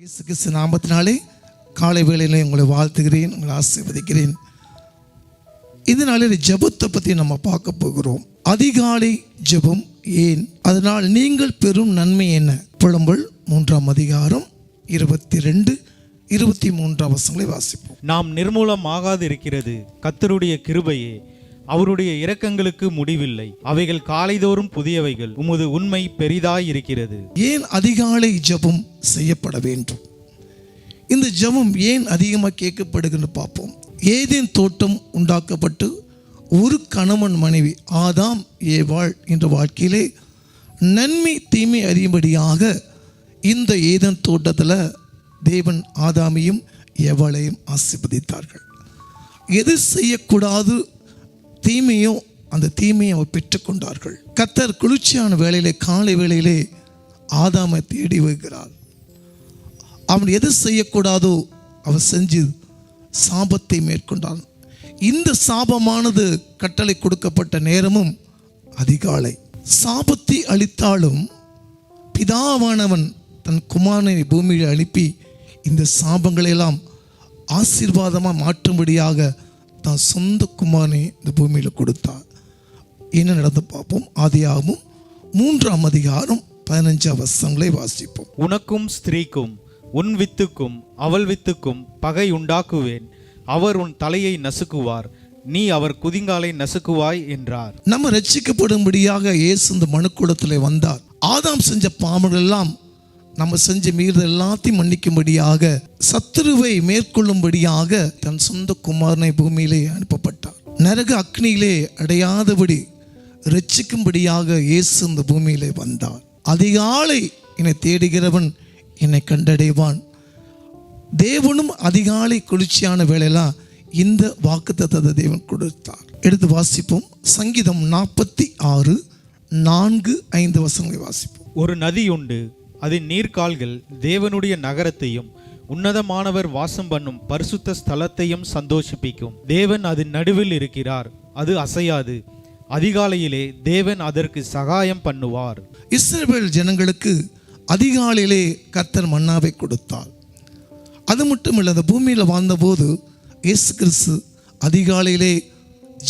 இயேசு கிறிஸ்து நாமத்தினாலே காலை வேளையிலே உங்களை வாழ்த்துகிறேன் உங்களை ஆசீர்வதிக்கிறேன். இந்த ஜபத்தை ஜெபத்தை பற்றி நம்ம பார்க்க போகிறோம். அதிகாலை ஜெபம் ஏன்? அதனால் நீங்கள் பெறும் நன்மை என்ன? புலம்பல் மூன்றாம் அதிகாரம் இருபத்தி ரெண்டு இருபத்தி மூன்றாம் வசங்களை வாசிப்போம். நாம் நிர்மூலம் ஆகாது இருக்கிறது கத்தருடைய கிருபையே. அவருடைய இரக்கங்களுக்கு முடிவில்லை. அவைகள் காலைதோறும் புதியவைகள். உமது உண்மை பெரிதாய் இருக்கிறது ஏன் அதிகாலை ஜெபம் செய்யப்பட வேண்டும்? இந்த ஜெபம் ஏன் அதிகமாக கேட்கப்படுகிறது பார்ப்போம். ஏதேன் தோட்டம் உண்டாக்கப்பட்டு ஒரு கணவன் மனைவி ஆதாம் ஏவாள் என்ற வாழ்க்கையிலே நன்மை தீமை அறியும்படியாக இந்த ஏதன் தோட்டத்தில் தேவன் ஆதாமையும் எவளையும் ஆசிர்வதித்தார்கள். எது செய்யக்கூடாது தீமையும் அந்த தீமையை அவர் பெற்றுக்கொண்டார்கள். கத்தர் குளிர்ச்சியான வேலையிலே காலை வேளையிலே ஆதாமை தேடி வைக்கிறார் அவன் எது செய்யக்கூடாதோ அவன் செஞ்சு சாபத்தை மேற்கொண்டான். இந்த சாபமானது கட்டளை கொடுக்கப்பட்ட நேரமும் அதிகாலை. சாபத்தை அளித்தாலும் பிதாவானவன் தன் குமாரனை பூமியில் அனுப்பி இந்த சாபங்களையெல்லாம் ஆசீர்வாதமாக மாற்றும்படியாக தான் சொந்த குமாரனை இந்த பூமியில் கொடுத்தார் என்ன நடந்து பார்ப்போம்? ஆதியாகமும் மூன்றாம் அதிகாரம் பதினஞ்சாம் வசங்களை வாசிப்போம். உனக்கும் ஸ்திரீக்கும் உன் வித்துக்கும் அவள் வித்துக்கும் பகை உண்டாக்குவேன். அவர் உன் தலையை நசுக்குவார். நீ அவர் குதிங்காலை நசுக்குவாய் என்றார். நம்ம ரட்சிக்கப்படும்படியாக இயேசு இந்த மனுக்குளத்தில் வந்தார். ஆதாம் செஞ்ச பாவங்கள் எல்லாம் நம்ம செஞ்ச மீறுதல் எல்லாத்தையும் மன்னிக்கும்படியாக சத்துருவை மேற்கொள்ளும்படியாக தன் சொந்த குமாரனை பூமியிலே அனுப்பப்பட்டார். நரக அக்னியிலே அடையாதபடி ரட்சிக்கும்படியாக இயேசு இந்த பூமியிலே வந்தார். அதிகாலை என்னை தேடுகிறவன் என்னை கண்டடைவான். தேவனும் அதிகாலை குளிர்ச்சியான வேலையெல்லாம் இந்த வாக்குத்தத்தத்தை தேவன் கொடுத்தார். எடுத்து வாசிப்போம். சங்கீதம் நாற்பத்தி ஆறு நான்கு ஐந்து வசங்களை வாசிப்போம். ஒரு நதி உண்டு. அதன் நீர்க்கால்கள் தேவனுடைய நகரத்தையும் உன்னதமானவர் வாசம் பண்ணும் பரிசுத்த ஸ்தலத்தையும் சந்தோஷிப்பிக்கும். தேவன் அதன் நடுவில் இருக்கிறார் அது அசையாது. அதிகாலையிலே தேவன் அதற்கு சகாயம் பண்ணுவார். இஸ்ரேல் ஜனங்களுக்கு அதிகாலையிலே கர்த்தர் மன்னாவை கொடுத்தார். அது மட்டும் இல்லை அந்த பூமியில் வாழ்ந்தபோது இயேசு கிறிஸ்து அதிகாலையிலே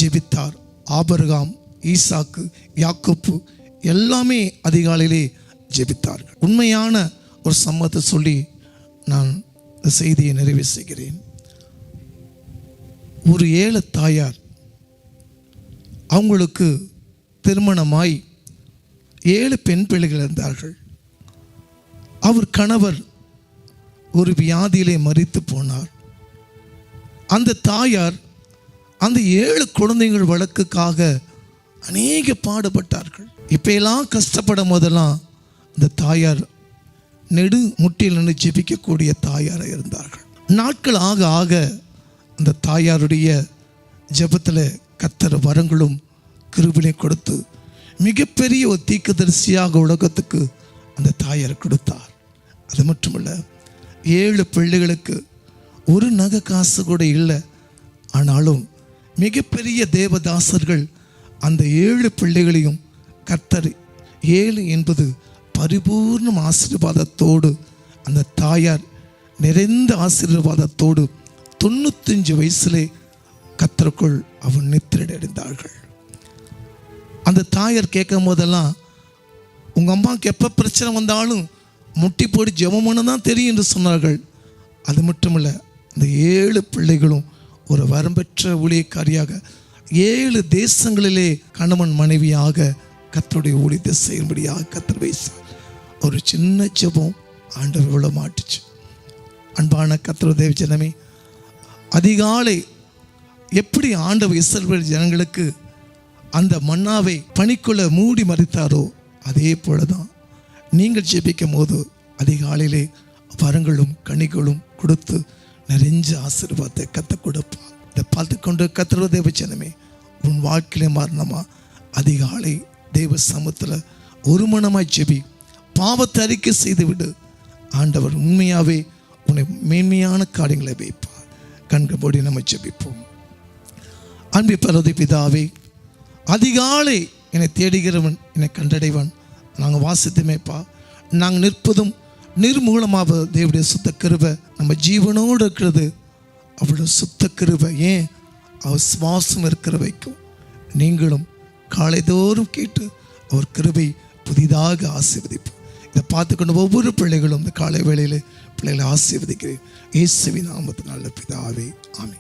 ஜெபித்தார். ஆபர்காம் ஈசாக்கு யாக்கோப்பு எல்லாமே அதிகாலையிலே ஜெபித்தார்கள். உண்மையான ஒரு சம்மத்தை சொல்லி நான் இந்த செய்தியை நிறைவு செய்கிறேன். ஒரு ஏழை தாயார் அவங்களுக்கு திருமணமாய் ஏழு பெண் பிள்ளைகள் இருந்தார்கள். அவர் கணவர் ஒரு வியாதியிலே மறித்து போனார். அந்த தாயார் அந்த ஏழு குழந்தைகள் வழக்குக்காக அநேக பாடுபட்டார்கள். இப்பெல்லாம் கஷ்டப்படும் போதெல்லாம் இந்த தாயார் நெடு முட்டில் நின்று ஜெபிக்கக்கூடிய தாயாராக இருந்தார்கள். நாட்கள் ஆக ஆக அந்த தாயாருடைய ஜெபத்தில் கத்தர் வரங்களும் கிருபினை கொடுத்து மிகப்பெரிய ஒரு தீக்கதரிசியாக உலகத்துக்கு அந்த தாயார் கொடுத்தார். அது மட்டுமல்ல ஏழு பிள்ளைகளுக்கு ஒரு நகை காசு கூட இல்லை. ஆனாலும் மிகப்பெரிய தேவதாசர்கள் அந்த ஏழு பிள்ளைகளையும் கத்தர் ஏழு என்பது பரிபூர்ணம் ஆசீர்வாதத்தோடு அந்த தாயார் நிறைந்த ஆசீர்வாதத்தோடு தொண்ணூத்தஞ்சு வயசிலே கத்தருக்குள் அவன் நித்திரடைந்தார்கள். அந்த தாயார் கேட்கும் போதெல்லாம் உங்கள் அம்மாவுக்கு எப்போ பிரச்சனை வந்தாலும் முட்டி போட்டு ஜெபம்னு தான் தெரியும் என்று சொன்னார்கள். அது மட்டுமல்ல அந்த ஏழு பிள்ளைகளும் ஒரு வரம்பெற்ற ஊழியக்காரியாக ஏழு தேசங்களிலே கணவன் மனைவியாக கத்தருடைய ஊழியத்தை செய்யும்படியாக கத்தர் வைசார் ஒரு சின்ன ஜெபம் ஆண்டவர் விழ மாட்டுச்சு. அன்பான கத்திர தேவ ஜனமே அதிகாலை எப்படி ஆண்டவர் இஸ்ரவேல் ஜனங்களுக்கு அந்த மன்னாவை பணிக்குள்ள மூடி மறைத்தாரோ அதே போல தான் நீங்கள் ஜெபிக்கும் போது அதிகாலையிலே வரங்களும் கனிகளும் கொடுத்து நிறைஞ்ச ஆசீர்வாதத்தை கற்றுக் கொடுப்பா இதை பார்த்து கொண்டு கத்திர தேவ ஜனமே உன் வாழ்க்கையிலே மாறினமா அதிகாலை தேவ சமத்தில் ஒரு மனமாய் ஜெபி. பாவத்தை அறிக்கை செய்துவிடு. ஆண்டவர் உண்மையாகவே உன்னை மேன்மையான காரியங்களை வைப்பார். கண்கள் நம்ம ஜெபிப்போம். அன்பி பரதி பிதாவே அதிகாலை என்னை தேடுகிறவன் என்னை கண்டடைவன். நாங்கள் வாசித்துமேப்பா நாங்கள் நிற்பதும் நிர்மூலமாக தேவடைய சுத்த கிருவை நம்ம ஜீவனோடு இருக்கிறது. அவளோட சுத்த கிருபை ஏன்? அவர் சுவாசம் இருக்கிற வைக்கும் நீங்களும் காலைதோறும் கேட்டு அவர் கிருபை புதிதாக ஆசீர்வதிப்போம். இதை பார்த்துக்கொண்டு ஒவ்வொரு பிள்ளைகளும் இந்த காலை வேளையில் பிள்ளைகளை ஆசீர்வதிக்கிறேன். இயேசுவின் நாமத்தினால பிதாவே. ஆமே